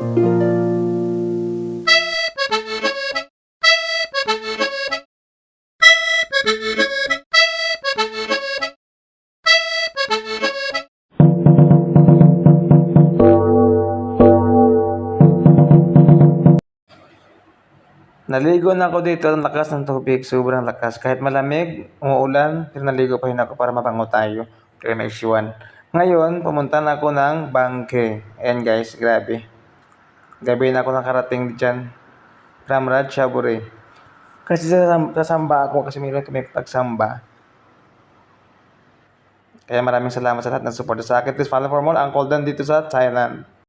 Naligo na ako dito, ang lakas ng tubig, sobrang lakas. Kahit malamig, umuulan, pero naligo pa rin ako para mabango tayo. Kaya may isyuan. Ngayon, pumunta na ako ng bangke. Ayan guys, grabe. Gabi na ako nakarating dyan. Ramrad, Shabure. Kasi sasam- sasamba ako kasi mayroon kami pagsamba. Kaya maraming salamat sa lahat ng support sa akin. Please follow for more. Uncle Dan dito sa Thailand.